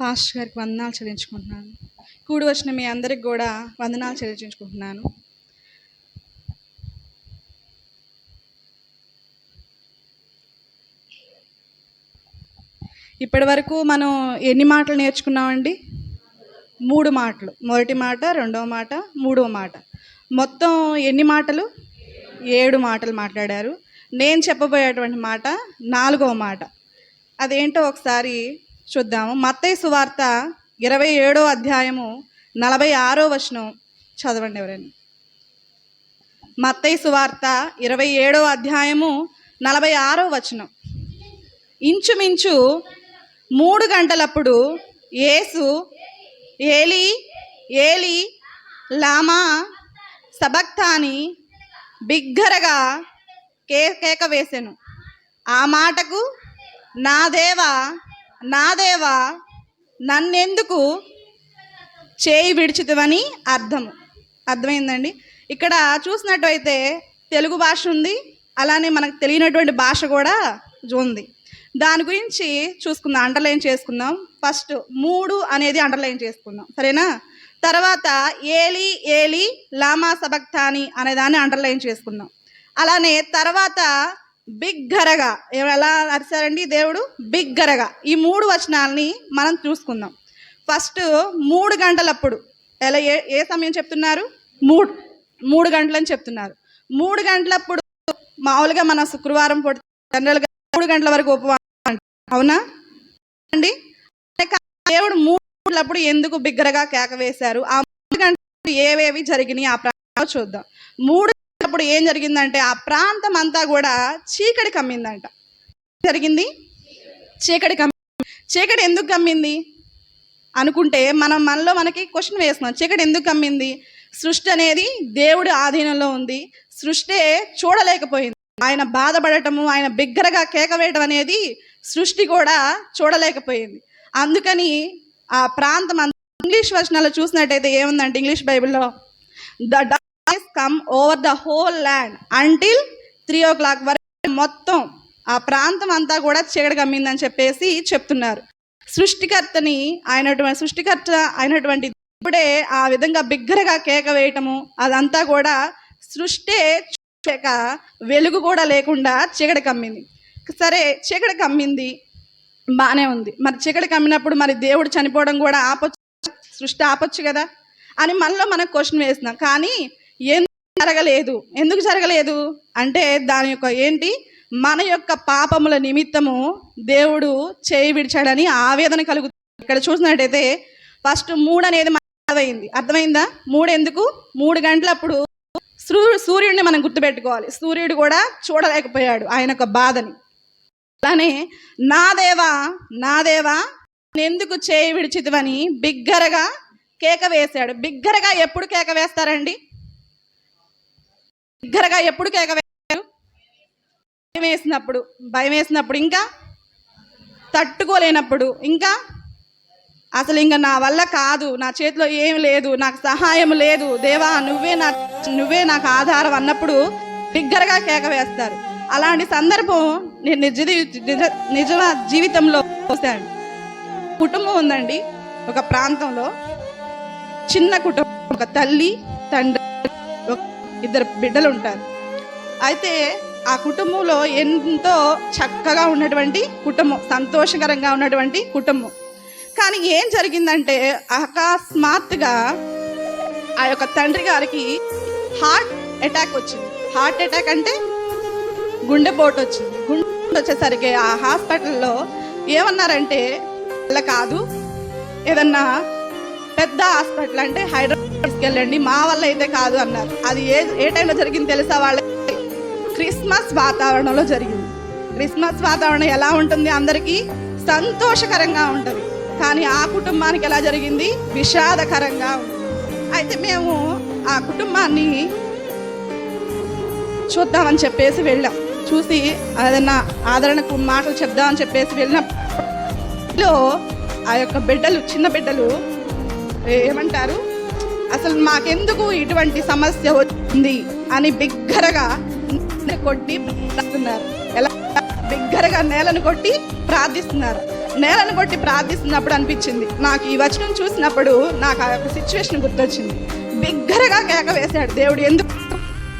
Pastor గారికి వందనాలు చెల్లించుకుంటున్నాను. కూడి వచ్చిన మీ అందరికి కూడా వందనాలు చెల్లించుకుంటున్నాను. ఇప్పటి వరకు మనం ఎన్ని మాటలు నేర్చుకున్నామండి? మూడు మాటలు. మొదటి మాట రెండవ మాట మూడవ మాట. మొత్తం ఎన్ని మాటలు? ఏడు మాటలు మాట్లాడారు. నేను చెప్పబోయేటువంటి మాట నాలుగవ మాట. అదేంటో ఒకసారి చూద్దాము. మత్తయి సువార్త ఇరవై ఏడో అధ్యాయము నలభై ఆరో వచనం. చదవండి ఎవరైనా. మత్తయి సువార్త ఇరవై ఏడో అధ్యాయము నలభై ఆరో వచనం. ఇంచుమించు మూడు గంటలప్పుడు యేసు ఏలి ఏలి లామా సబక్తాని బిగ్గరగా కే కేక వేశాను ఆ మాటకు నా దేవా నా దేవా నన్నెందుకు చేయి విడిచితవని అర్థము. అర్థమైందండి? ఇక్కడ చూసినట్టయితే తెలుగు భాష ఉంది అలానే మనకు తెలియనటువంటి భాష కూడా ఉంది. దాని గురించి చూసుకుందాం అండర్లైన్ చేసుకుందాం. ఫస్ట్ మూడు అనేది అండర్లైన్ చేసుకుందాం సరేనా? తర్వాత ఏలి ఏలి లామా సబక్తాని అనేదాన్ని అండర్లైన్ చేసుకుందాం. అలానే తర్వాత బిగ్గరగా. ఎలా అరిచారండి? దేవుడు బిగ్గరగా. ఈ మూడు వచనాలని మనం చూసుకుందాం. ఫస్ట్ మూడు గంటలప్పుడు. ఎలా ఏ ఏ సమయం చెప్తున్నారు? మూడు మూడు గంటలని చెప్తున్నారు. మూడు గంటలప్పుడు మామూలుగా మన శుక్రవారం పూట జనరల్గా మూడు గంటల వరకు ఉపవాసం అవునా? అండి? దేవుడు మూడు ఎందుకు బిగ్గరగా కేక వేశారు? ఆ మూడు గంటలు ఏవేవి జరిగినాయి? ఆ ప్రాంతంలో చూద్దాం. మూడు అప్పుడు ఏం జరిగిందంటే ఆ ప్రాంతం అంతా కూడా చీకటి కమ్మిందంట. జరిగింది? చీకటి కమ్మి చీకటి ఎందుకు కమ్మింది? అనుకుంటే మనం మనలో మనకి క్వశ్చన్ వేస్తున్నాం. చీకటి ఎందుకు కమ్మింది? సృష్టి అనేది దేవుడి ఆధీనంలో ఉంది. సృష్టి చూడలేకపోయింది. ఆయన బాధపడటము ఆయన బిగ్గరగా కేక వేయటం అనేది సృష్టి కూడా చూడలేకపోయింది. అందుకని ఆ ప్రాంతం ఇంగ్లీష్ వర్షనాలు చూసినట్టయితే ఏముందంటే ఇంగ్లీష్ బైబిల్లో the come over the whole land until three o'clock వరకు మొత్తం ఆ ప్రాంతం అంతా కూడా చీకటి కమ్మిందని చెప్పేసి చెప్తున్నారు. సృష్టికర్తని అయినటువంటి సృష్టికర్త అయినటువంటి ఇప్పుడే ఆ విధంగా బిగ్గరగా కేక వేయటము అదంతా కూడా సృష్టి చూడలేక వెలుగు కూడా లేకుండా చీకటి కమ్మింది. సరే చీకటి కమ్మింది బాగానే ఉంది. మరి చీకటి కమ్మినప్పుడు మరి దేవుడు చనిపోవడం కూడా ఆపొచ్చు సృష్టి ఆపొచ్చు కదా? అని మనలో మనకు క్వశ్చన్ వేస్తున్నాం. కానీ ఎందుకు జరగలేదు. ఎందుకు జరగలేదు? అంటే దాని యొక్క ఏంటి? మన యొక్క పాపముల నిమిత్తము దేవుడు చేయి విడిచాడని ఆవేదన కలుగుతుంది. ఇక్కడ చూసినట్టయితే ఫస్ట్ మూడు అనేది అర్థమైంది. అర్థమైందా? మూడు ఎందుకు? మూడు గంటలప్పుడు సూ సూర్యుడిని మనం గుర్తుపెట్టుకోవాలి. సూర్యుడు కూడా చూడలేకపోయాడు ఆయన యొక్క బాధని. అలానే నా దేవా నా దేవా ఎందుకు చేయి విడిచితివని బిగ్గరగా కేక వేశాడు. బిగ్గరగా ఎప్పుడు కేక వేస్తారండి? దగ్గరగా ఎప్పుడు కేక వేస్తారు భయం వేసినప్పుడు భయం వేసినప్పుడు ఇంకా తట్టుకోలేనప్పుడు ఇంకా అసలు ఇంకా నా వల్ల కాదు నా చేతిలో ఏం లేదు నాకు సహాయం లేదు దేవా నువ్వే నా నువ్వే నాకు ఆధారం అన్నప్పుడు బిగ్గరగా కేక వేస్తారు అలాంటి సందర్భం నేను నిజ నిజ జీవితంలో చూశాను. కుటుంబం ఉందండి ఒక ప్రాంతంలో చిన్న కుటుంబం ఒక తల్లి తండ్రి ఇద్దరు బిడ్డలు ఉంటారు అయితే ఆ కుటుంబంలో ఎంతో చక్కగా ఉన్నటువంటి కుటుంబం సంతోషకరంగా ఉన్నటువంటి కుటుంబం. కానీ ఏం జరిగిందంటే అకస్మాత్తుగా ఆ యొక్క తండ్రి గారికి హార్ట్ అటాక్ వచ్చింది. హార్ట్ అటాక్ అంటే గుండెపోటు వచ్చింది. గుండె వచ్చేసరికి ఆ హాస్పిటల్లో ఏమన్నారంటే ఇలా కాదు. ఏదన్నా పెద్ద హాస్పిటల్ అంటే హైదరాబాద్ తీసుకెళ్ళండి మా వల్ల అయితే కాదు అన్నారు. అది ఏ ఏ టైంలో జరిగింది తెలుసా వాళ్ళకి? క్రిస్మస్ వాతావరణంలో జరిగింది. క్రిస్మస్ వాతావరణం ఎలా ఉంటుంది? అందరికీ సంతోషకరంగా ఉంటుంది. కానీ ఆ కుటుంబానికి ఎలా జరిగింది? విషాదకరంగా అయితే మేము ఆ కుటుంబాన్ని చూద్దామని చెప్పేసి వెళ్ళాం. చూసి ఏదన్నా ఆదరణకు మాటలు చెప్దామని చెప్పేసి వెళ్ళినప్పుడు ఆ యొక్క బిడ్డలు చిన్న బిడ్డలు ఏమంటారు? అసలు మాకెందుకు ఇటువంటి సమస్య వచ్చింది అని బిగ్గరగా కొట్టి ప్రార్థిస్తున్నారు. ఎలా? బిగ్గరగా నేలను కొట్టి ప్రార్థిస్తున్నారు. నేలను కొట్టి ప్రార్థిస్తున్నప్పుడు అనిపించింది. నాకు ఈ వచనం చూసినప్పుడు నాకు ఆ యొక్క సిచ్యువేషన్ గుర్తొచ్చింది. బిగ్గరగా కేక వేశాడు. దేవుడు ఎందుకు?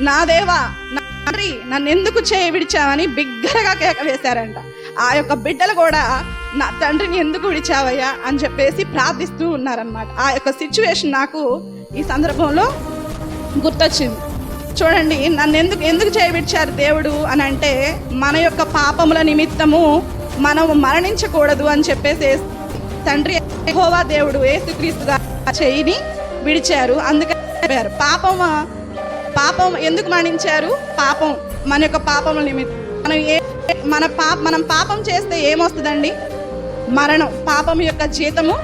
నా దేవా నా తండ్రి నన్ను ఎందుకు చేయి విడిచావని బిగ్గరగా కేక వేశారంట. ఆ యొక్క బిడ్డలు కూడా నా తండ్రిని ఎందుకు విడిచావయ్యా అని చెప్పేసి ప్రార్థిస్తూ ఉన్నారనమాట ఆ యొక్క సిచ్యువేషన్ నాకు ఈ సందర్భంలో గుర్తొచ్చింది. చూడండి నన్ను ఎందుకు ఎందుకు చేయబిచ్చారు దేవుడు అని అంటే మన యొక్క పాపముల నిమిత్తము మనం మరణించకూడదు అని చెప్పేసి తండ్రి యెహోవా దేవుడు ఏసుక్రీస్తుగా చేయిని విడిచారు. అందుకని చెప్పారు పాపం పాపం ఎందుకు మరణించారు? పాపం మన యొక్క పాపముల నిమిత్తం. మనం ఏ మన పాప మనం పాపం చేస్తే ఏమొస్తుందండి? మరణం పాపం యొక్క జీతము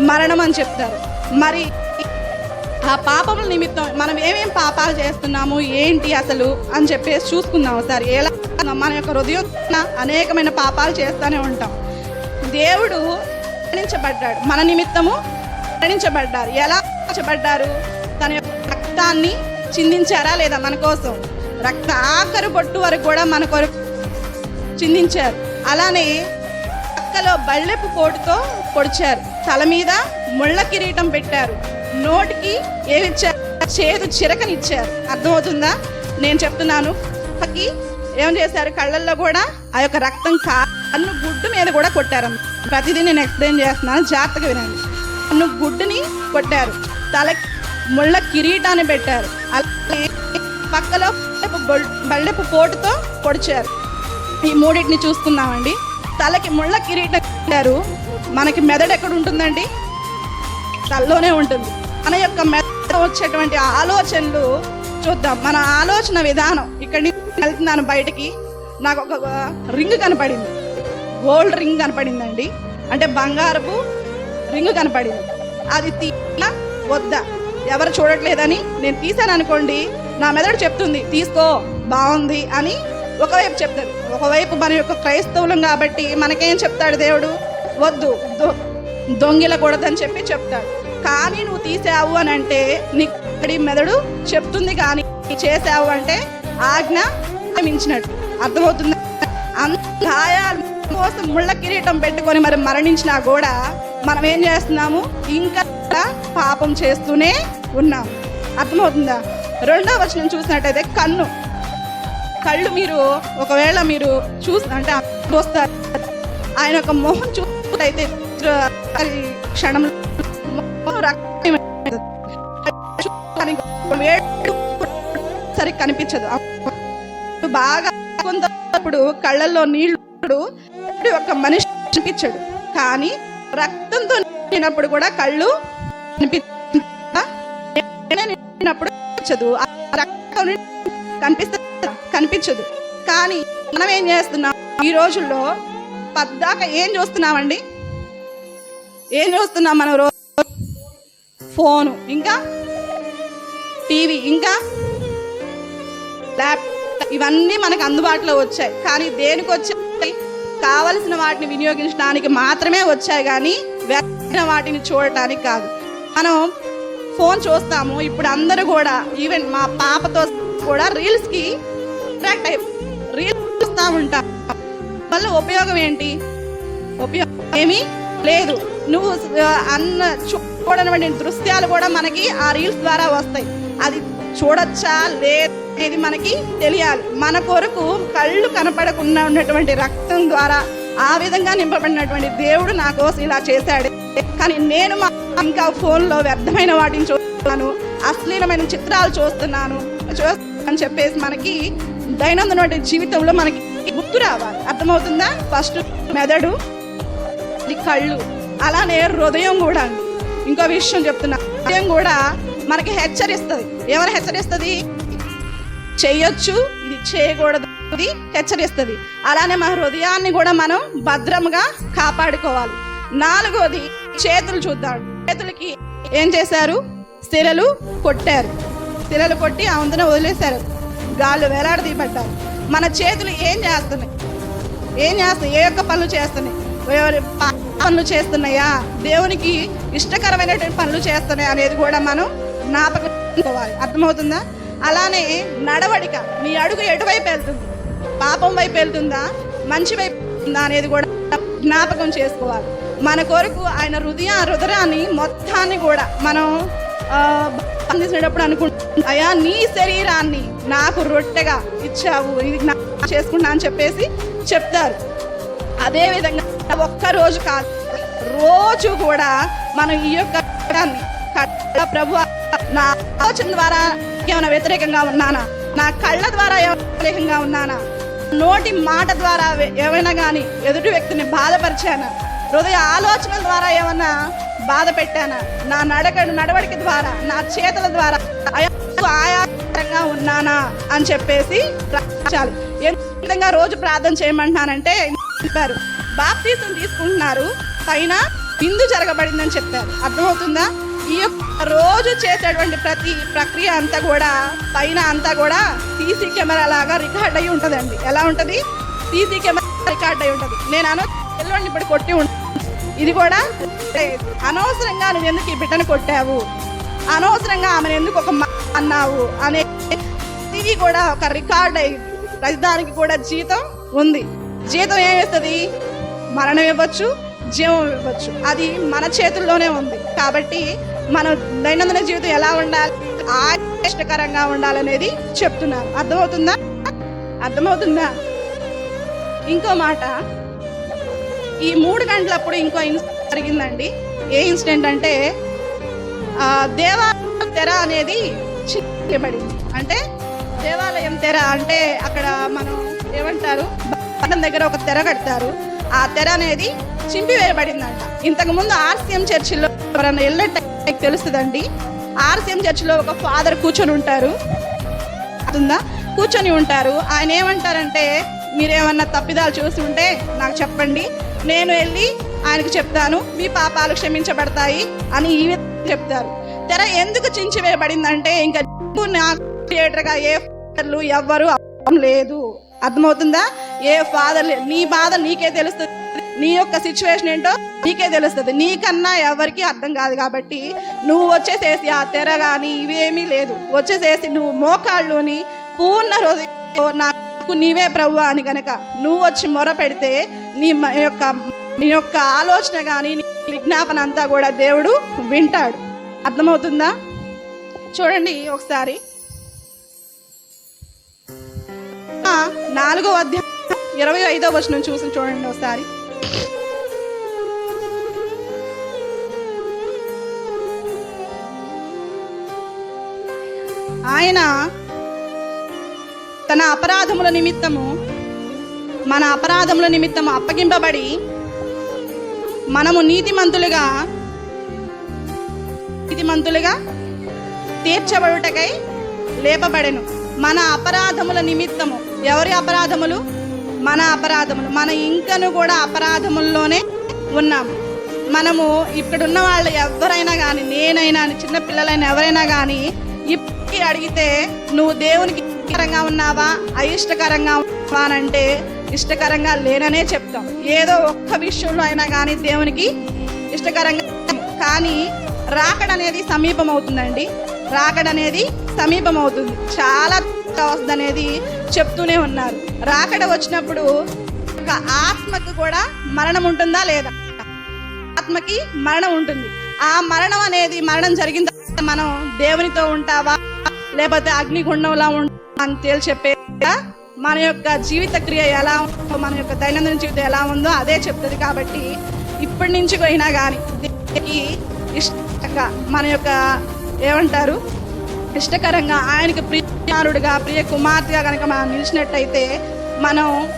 మరణం అని చెప్తారు. మరి ఆ పాపముల నిమిత్తం మనం ఏమేం పాపాలు చేస్తున్నాము ఏంటి అసలు అని చెప్పేసి చూసుకుందాం ఒకసారి. ఎలా మన యొక్క హృదయం అనేకమైన పాపాలు చేస్తూనే ఉంటాం. దేవుడు మరణించబడ్డాడు. మన నిమిత్తము మరణించబడ్డారు. ఎలా మరణించబడ్డారు? తన యొక్క రక్తాన్ని చిందించారా లేదా మన కోసం? రక్త ఆఖరు బొట్టు వరకు కూడా మన కొరకు చిందించారు. అలానే పక్కలో బళ్ళెపు కోటుతో పొడిచారు. తల మీద ముళ్ళ కిరీటం పెట్టారు. నోటికి ఏమిచ్చారు చేదు చిరకనిచ్చారు. అర్థమవుతుందా? నేను చెప్తున్నాను. పక్కి ఏం చేశారు? కళ్ళల్లో కూడా ఆ యొక్క రక్తం కన్ను గుడ్డు మీద కూడా కొట్టారు ప్రతిదీ నేను ఎక్స్ప్లెయిన్ చేస్తున్నాను. జాగ్రత్తగా వినండి. కన్ను గుడ్డుని కొట్టారు. తల ముళ్ళ కిరీటాన్ని పెట్టారు. అలాగే పక్కలో బొల్- బళ్ళెపు పోటుతో పొడిచారు. ఈ మూడింటిని చూసుకుందామండి. తలకి ముళ్ళ కిరీటం మనకి మెదడు ఎక్కడ ఉంటుందండి? తలలోనే ఉంటుంది. మన యొక్క మెదడు వచ్చేటువంటి ఆలోచనలు చూద్దాం. మన ఆలోచన విధానం ఇక్కడి నుంచి వెళ్తున్నాను బయటికి. నాకు ఒక రింగ్ కనపడింది. గోల్డ్ రింగ్ కనపడిందండి. అంటే బంగారపు రింగ్ కనపడింది. అది తీయాలా వద్దా? ఎవరు చూడట్లేదని నేను తీసాను అనుకోండి నా మెదడు చెప్తుంది తీసుకో బాగుంది అని ఒకవైపు చెప్తుంది ఒకవైపు మన యొక్క క్రైస్తవులం కాబట్టి మనకేం చెప్తాడు దేవుడు? వద్దు దొంగిలకూడదని చెప్పి చెప్తాడు. కానీ నువ్వు తీసావు అని అంటే నీకు ఇక్కడి మెదడు చెప్తుంది కానీ చేసావు అంటే ఆజ్ఞ మించినట్టు అర్థమవుతుంది? అంత గాయాల కోసం ముళ్ళ కిరీటం పెట్టుకొని మరి మరణించినా కూడా మనం ఏం చేస్తున్నాము? ఇంకా పాపం చేస్తూనే ఉన్నాం. అర్థమవుతుందా? రెండో వచనం చూసినట్టయితే కన్ను కళ్ళు మీరు ఒకవేళ మీరు చూసి అంటే వస్తారు. ఆయన యొక్క మొహం చూస్తే క్షణం మొహం సరిగ్గా కనిపించదు. బాగా కొంతప్పుడు కళ్ళల్లో నీళ్ళు ఒక మనిషి కనిపించడు. కానీ రక్తంతో నిండినప్పుడు కూడా కళ్ళు కనిపించదు. రక్తం కనిపిస్తుంది అనిపించదు. కానీ మనం ఏం చేస్తున్నాం? ఈ రోజుల్లో పద్దాక ఏం చూస్తున్నామండి? ఏం చూస్తున్నాం మనం రోజు ఫోను ఇంకా? టీవీ ఇంకా? ల్యాప్ ఇవన్నీ మనకు అందుబాటులో వచ్చాయి. కానీ దేనికి వచ్చాయి కావలసిన వాటిని వినియోగించడానికి మాత్రమే వచ్చాయి కానీ వ్యర్థమైన వాటిని చూడటానికి కాదు. మనం ఫోన్ చూస్తాము. ఇప్పుడు అందరూ కూడా ఈవెన్ మా పాపతో కూడా రీల్స్కి అట్రాక్ట్ అయి రీల్స్ చూస్తూ ఉంటాం. వల్ల ఉపయోగం ఏంటి? ఉపయోగం ఏమీ లేదు. నువ్వు అన్న చూడనటువంటి దృశ్యాలు కూడా మనకి ఆ రీల్స్ ద్వారా వస్తాయి. అది చూడొచ్చా? లేదు అనేది మనకి తెలియాలి. మన కొరకు కళ్ళు కనపడకుండా ఉన్నటువంటి రక్తం ద్వారా ఆ విధంగా నింపబడినటువంటి దేవుడు నా కోసం ఇలా చేశాడు. కానీ నేను మా ఇంకా ఫోన్లో వ్యర్థమైన వాటిని చూస్తున్నాను. అశ్లీలమైన చిత్రాలు చూస్తున్నాను. చూస్తున్నాను అని చెప్పేసి మనకి దైనందిన జీవితంలో మనకి గుర్తు రావాలి. అర్థమవుతుందా? ఫస్ట్ మెదడు కళ్ళు అలానే హృదయం కూడా. అండి ఇంకో విషయం చెప్తున్నా. హృదయం కూడా మనకి హెచ్చరిస్తుంది. ఎవరు హెచ్చరిస్తుంది? చేయొచ్చు ఇది చేయకూడదు ఇది హెచ్చరిస్తుంది. అలానే మన హృదయాన్ని కూడా మనం భద్రంగా కాపాడుకోవాలి. నాలుగోది చేతులు చూద్దాం. చేతులకి ఏం చేశారు? శిలలు కొట్టారు. శిలలు కొట్టి ఆందున వదిలేశారు. గాలు వేలాడదీపడ్డారు మన చేతులు ఏం చేస్తున్నాయి? ఏం చేస్తున్నాయి? ఏ యొక్క పనులు చేస్తున్నాయి? పా- పనులు చేస్తున్నాయా? దేవునికి ఇష్టకరమైనటువంటి పనులు చేస్తున్నాయి అనేది కూడా మనం జ్ఞాపకం అర్థమవుతుందా? అలానే నడవడిక నీ అడుగు ఎటువైపు వెళ్తుంది? పాపం వైపు వెళ్తుందా? మంచి వైపు వెళ్తుందా అనేది కూడా జ్ఞాపకం చేసుకోవాలి. మన కొరకు ఆయన హృదయ హృదయాన్ని మొత్తాన్ని కూడా మనం అందించినప్పుడు అందించేటప్పుడు అయా నీ శరీరాన్ని నాకు రొట్టెగా ఇచ్చావు. ఇది నా చేసుకున్నా అని చెప్పేసి చెప్తారు. అదే విధంగా ఒక్క రోజు కాదు రోజు కూడా మనం ఈ యొక్క ప్రభు నా ఆలోచన ద్వారా ఏమైనా వ్యతిరేకంగా ఉన్నానా? నా కళ్ళ ద్వారా ఏమైనా వ్యతిరేకంగా ఉన్నానా? నోటి మాట ద్వారా ఏమైనా కానీ ఎదుటి వ్యక్తిని బాధపరిచానా? హృదయ ఆలోచన ద్వారా ఏమన్నా బాధ పెట్టాను? నా నడక నడవడిక ద్వారా నా చేతుల ద్వారా ఆయాసంగా ఉన్నానా? అని చెప్పేసి ప్రార్థించాలి. విధంగా రోజు ప్రార్థన చేయమంటున్నానంటే చెప్పారు. బాప్తీసం తీసుకుంటున్నారు పైన విందు జరగబడిందని చెప్పారు. అర్థమవుతుందా? ఈ యొక్క రోజు చేసేటువంటి ప్రతి ప్రక్రియ అంతా కూడా పైన అంతా కూడా సీసీ కెమెరా లాగా రికార్డ్ అయి ఉంటుందండి. ఎలా ఉంటుంది? సీసీ కెమెరా రికార్డ్ అయి ఉంటుంది. నేను అను ఇప్పుడు కొట్టి ఉంటాను ఇది కూడా అనవసరంగా నువ్వు ఎందుకు ఈ బిడ్డను కొట్టావు? అనవసరంగా ఆమెను ఎందుకు ఒక అన్నావు? అనే ఇది కూడా ఒక రికార్డ్ అయింది దానికి కూడా జీతం ఉంది. జీతం ఏమిస్తుంది మరణం ఇవ్వచ్చు జీవం ఇవ్వచ్చు. అది మన చేతుల్లోనే ఉంది. కాబట్టి మన దైనందిన జీవితం ఎలా ఉండాలి? ఆశ్చర్యకరంగా ఉండాలనేది చెప్తున్నాను అర్థమవుతుందా? అర్థమవుతుందా? ఇంకో మాట. ఈ మూడు గంటలప్పుడు ఇంకో ఇన్స్ జరిగిందండి. ఏ ఇన్సిడెంట్ అంటే దేవాలయం తెర అనేది చిక్కబడింది అంటే దేవాలయం తెర అంటే అక్కడ మనం ఏమంటారు పట్టణం దగ్గర ఒక తెర కడతారు. ఆ తెర అనేది చింపివేయబడిందంట. ఇంతకు ముందు ఆర్సీఎం చర్చిలో ఎవరైనా వెళ్ళినట్టు తెలుస్తుందండి. ఆర్సీఎం చర్చిలో ఒక ఫాదర్ కూర్చొని ఉంటారు. అవుతుందా కూర్చొని ఉంటారు. ఆయన ఏమంటారంటే మీరేమన్నా తప్పిదాలు చూసి ఉంటే నాకు చెప్పండి. నేను వెళ్ళి ఆయనకు చెప్తాను మీ పాపాలు క్షమించబడతాయి అని ఈ విధంగా చెప్తారు. తెర ఎందుకు చించివేయబడిందంటే ఇంకా నాకు థియేటర్గా ఏ ఫాదర్లు ఎవ్వరు అవసరం లేదు. అర్థమవుతుందా? ఏ ఫాదర్ లేదు నీ బాధ నీకే తెలుస్తుంది. నీ యొక్క సిచ్యువేషన్ ఏంటో నీకే తెలుస్తుంది. నీకన్నా ఎవరికి అర్థం కాదు కాబట్టి నువ్వు వచ్చేసేసి ఆ తెర కానీ ఇవేమీ లేదు. వచ్చేసేసి నువ్వు మోకాళ్ళుని పూర్ణ హృదయంతో నాకు నీవే ప్రభు అని కనుక నువ్వు వచ్చి మొర పెడితే నీ యొక్క నీ యొక్క ఆలోచన కానీ నీ విజ్ఞాపన అంతా కూడా దేవుడు వింటాడు. అర్థమవుతుందా? చూడండి ఒకసారి. నాలుగో అధ్యాయం ఇరవై ఐదో వచనం చూసి చూడండి ఒకసారి. ఆయన తన అపరాధముల నిమిత్తము మన అపరాధముల నిమిత్తము అప్పగింపబడి మనము నీతిమంతులుగా నీతిమంతులుగా తీర్చబడుటకై లేపబడెను. మన అపరాధముల నిమిత్తము. ఎవరి అపరాధములు? మన అపరాధములు. మన ఇంకను కూడా అపరాధముల్లోనే ఉన్నాము మనము ఇక్కడున్న వాళ్ళు ఎవరైనా కానీ నేనైనా చిన్న పిల్లలైనా ఎవరైనా కానీ ఇప్పటికీ అడిగితే నువ్వు దేవునికి కరంగా ఉన్నావా? అయిష్టకరంగా ఉన్నానంటే ఇష్టకరంగా లేననే చెప్తాం. ఏదో ఒక్క విషయంలో అయినా కానీ దేవునికి ఇష్టకరంగా కానీ రాకడనేది సమీపం అవుతుందండి రాకడనేది సమీపం అవుతుంది చాలా వస్తుంది అనేది చెప్తూనే ఉన్నారు. రాకడ వచ్చినప్పుడు ఒక ఆత్మకు కూడా మరణం ఉంటుందా లేదా? ఆత్మకి మరణం ఉంటుంది. ఆ మరణం అనేది మరణం జరిగిన తర్వాత మనం దేవునితో ఉంటావా? లేకపోతే అగ్నిగుండంలా ఉంటా అని తేల్చెప్పే మన యొక్క జీవిత క్రియ ఎలా ఉందో మన యొక్క దైనందిన జీవితం ఎలా ఉందో అదే చెప్తుంది కాబట్టి ఇప్పటి నుంచి పోయినా కానీ ఇష్టంగా మన యొక్క ఏమంటారు? ఇష్టకరంగా ఆయనకు ప్రియారుడుగా ప్రియ కుమార్తెగా కనుక మనం నిలిచినట్టయితే మనం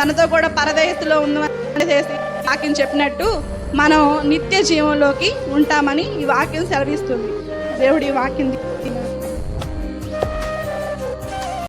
తనతో కూడా పరదయత్తులో ఉందని చేసి వాక్యం చెప్పినట్టు మనం నిత్య జీవంలోకి ఉంటామని ఈ వాక్యం సెలవిస్తుంది. దేవుడి వాక్యం